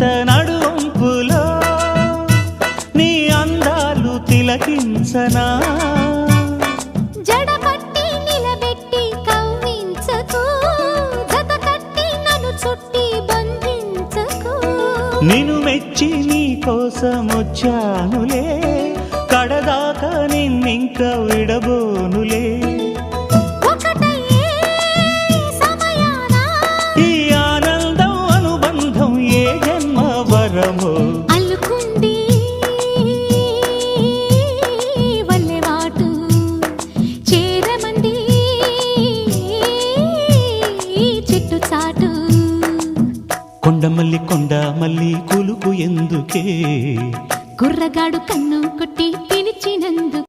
ఎంత నడుంపులో నీ అందాలు తిలకించనా? జడపట్టి నిలబెట్టి చుట్టి బంధించకు. మెచ్చి నీ కోసం వచ్చానులే నిన్నింక విడబోనులే. వరమో అల్లుకుంది వల్లెవాటు చేరమంది చెట్టు చాటు. కొండ మల్లి కొండ మల్లి కులుకు ఎందుకే? కుర్రగాడు కన్ను కొట్టి పిలిచినందు